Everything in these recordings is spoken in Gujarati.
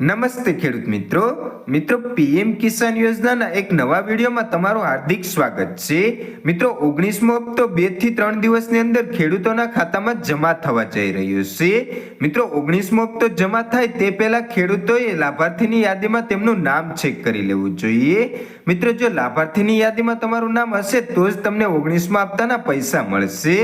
નમસ્તે ખેડૂત મિત્રો. મિત્રો, પીએમ કિસાન યોજનાના એક નવા વિડીયોમાં તમારું હાર્દિક સ્વાગત છે. મિત્રો, ઓગણીસમો હપ્તો બેથી ત્રણ દિવસની અંદર ખેડૂતોના ખાતામાં જમા થવા જઈ રહ્યો છે. મિત્રો, ઓગણીસમો હપ્તો જમા થાય તે પહેલા ખેડૂતોએ લાભાર્થીની યાદીમાં તેમનું નામ ચેક કરી લેવું જોઈએ. મિત્રો, જો લાભાર્થીની યાદીમાં તમારું નામ હશે, તો જ તમને ઓગણીસમા હપ્તાના પૈસા મળશે.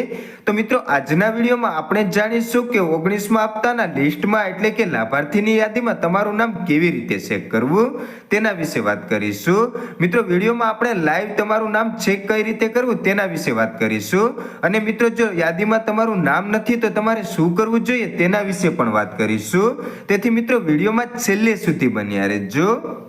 તો મિત્રો, આજના વિડીયોમાં આપણે જાણીશું કે ઓગણીસમા હપ્તાના લિસ્ટમાં એટલે કે લાભાર્થીની યાદીમાં તમારું નામ કેવી રીતે ચેક કરવું તેના વિશે વાત કરીશું. મિત્રો, વિડીયોમાં આપણે લાઈવ તમારું નામ ચેક કઈ રીતે કરવું તેના વિશે વાત કરીશું. અને મિત્રો, જો યાદીમાં તમારું નામ નથી, તો તમારે શું કરવું જોઈએ તેના વિશે પણ વાત કરીશું. તેથી મિત્રો, વિડીયોમાં છેલ્લે સુધી બન્યા રહેજો.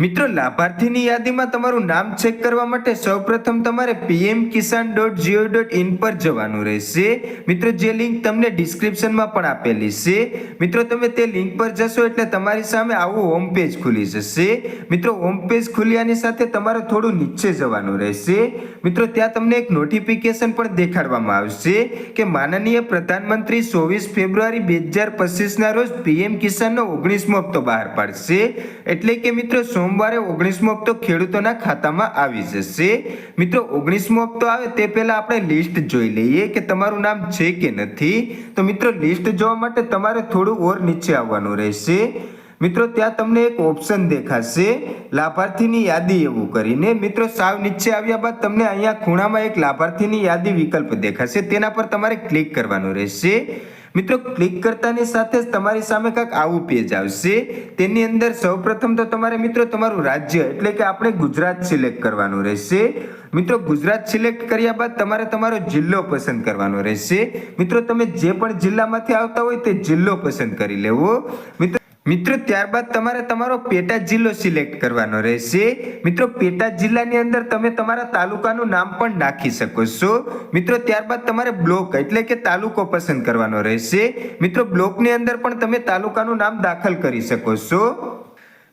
મિત્રો, લાભાર્થીની યાદીમાં તમારું નામ ચેક કરવા માટે સૌપ્રથમ તમારે PM Kisan dot gov dot in પર જવાનું રહેશે. મિત્રો, જે લિંક તમને ડિસ્ક્રિપ્શનમાં પણ આપેલી છે. મિત્રો, તમે તે લિંક પર જશો એટલે તમારી સામે આવું હોમ પેજ ખુલી જશે. મિત્રો હોમ પેજ ખુલ્યાની સાથે તમારે થોડું નીચે જવાનું રહેશે. મિત્રો, ત્યાં તમને એક નોટિફિકેશન પણ દેખાડવામાં આવશે કે માનનીય પ્રધાનમંત્રી ચોવીસ ફેબ્રુઆરી બે હજાર પચીસના રોજ પીએમ કિસાનનો ઓગણીસમો હપ્તો બહાર પાડશે. એટલે કે મિત્રો સોમવારે ઓગણીસમો હપ્તો ખેડૂતોના ખાતામાં આવી જશે. મિત્રો, ઓગણીસમો હપ્તો આવે તે પહેલા આપણે લિસ્ટ જોઈ લઈએ કે તમારું નામ છે કે નથી. તો મિત્રો, લિસ્ટ જોવા માટે તમારે થોડું ઓર નીચે આવવાનું રહેશે. મિત્રો, ત્યાં તમને એક ઓપ્શન દેખાશે. લાભાર્થીની યાદી એવું કરીને. મિત્રો, સાવ નીચે આવ્યા બાદ તમને અહીંયા ખૂણામાં એક લાભાર્થીની યાદી વિકલ્પ દેખાશે. તેના પર તમારે ક્લિક કરવાનું રહેશે. મિત્રો ક્લિક કરતાની સાથે જ તમારી સામે કાંઈક આવું પેજ આવશે. તેની અંદર સૌપ્રથમ તો તમારે મિત્રો તમારું રાજ્ય એટલે કે આપણે ગુજરાત સિલેક્ટ કરવાનું રહેશે. મિત્રો, ગુજરાત સિલેક્ટ કર્યા બાદ તમારે તમારો જિલ્લો પસંદ કરવાનો રહેશે. મિત્રો, તમે જે પણ જિલ્લામાંથી આવતા હોય તે જિલ્લો પસંદ કરી લેવો. મિત્રો મિત્રો, ત્યારબાદ તમારે તમારો પેટા જિલ્લો સિલેક્ટ કરવાનો રહેશે. મિત્રો, પેટા જિલ્લાની અંદર તમે તમારા તાલુકાનું નામ પણ નાખી શકો છો. મિત્રો, ત્યારબાદ તમારે બ્લોક એટલે કે તાલુકો પસંદ કરવાનો રહેશે. મિત્રો, બ્લોકની અંદર પણ તમે તાલુકાનું નામ દાખલ કરી શકો છો.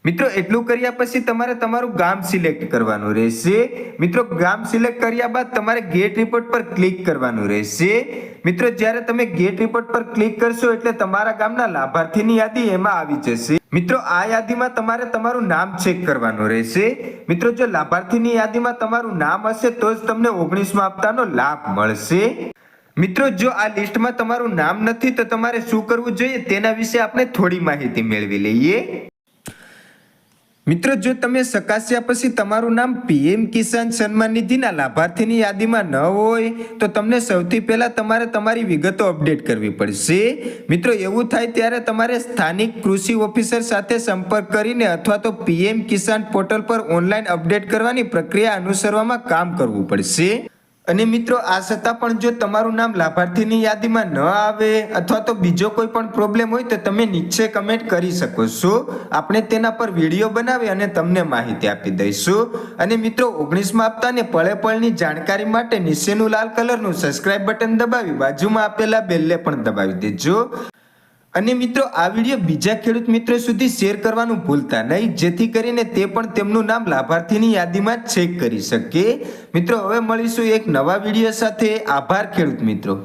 મિત્રો, એટલું કર્યા પછી તમારે તમારું ગામ સિલેક્ટ કરવાનું રહેશે. મિત્રો, ગામ સિલેક્ટ કર્યા બાદ તમારે ગેટ રિપોર્ટ પર ક્લિક કરવાનું રહેશે. મિત્રો, જ્યારે તમે ગેટ રિપોર્ટ પર ક્લિક કરશો એટલે તમારા ગામના લાભાર્થીની યાદી એમાં આવી જશે. મિત્રો, આ યાદીમાં તમારે તમારું નામ ચેક કરવાનું રહેશે. મિત્રો, જો લાભાર્થીની યાદીમાં તમારું નામ હશે, તો જ તમને ઓગણીસમાં હપ્તાનો લાભ મળશે. મિત્રો, જો આ લિસ્ટમાં તમારું નામ નથી, તો તમારે શું કરવું જોઈએ તેના વિશે આપણે થોડી માહિતી મેળવી લઈએ. મિત્રો, જો તમે સકાસ્યા પછી તમારું નામ પીએમ કિસાન સન્માન નિધિના લાભાર્થીની યાદીમાં ન હોય, તો તમને સૌથી પહેલા તમારે તમારી વિગતો અપડેટ કરવી પડશે. મિત્રો, એવું થાય ત્યારે તમારે સ્થાનિક કૃષિ ઓફિસર સાથે સંપર્ક કરીને અથવા તો પીએમ કિસાન પોર્ટલ પર ઓનલાઈન અપડેટ કરવાની પ્રક્રિયા અનુસરવામાં કામ કરવું પડશે. અને મિત્રો, આ છતાં પણ જો તમારું નામ લાભાર્થીની યાદીમાં ન આવે અથવા તો બીજો કોઈ પણ પ્રોબ્લેમ હોય તો તમે નીચે કમેન્ટ કરી શકો છો. આપણે તેના પર વીડિયો બનાવી અને તમને માહિતી આપી દઈશું. અને મિત્રો, ઓગણીસમાં હપ્તાને પળે પળની જાણકારી માટે નીચેનું લાલ કલરનું સબસ્ક્રાઇબ બટન દબાવી, બાજુમાં આપેલા બેલને પણ દબાવી દેજો. અને મિત્રો, આ વીડિયો બીજા ખેડૂત મિત્રો સુધી શેર કરવાનું ભૂલતા નહીં, જેથી કરીને તે પણ તેમનું નામ લાભાર્થીની યાદીમાં ચેક કરી શકે મિત્રો, હવે મળીશું એક નવા વીડિયો સાથે. આભાર ખેડૂત મિત્રો.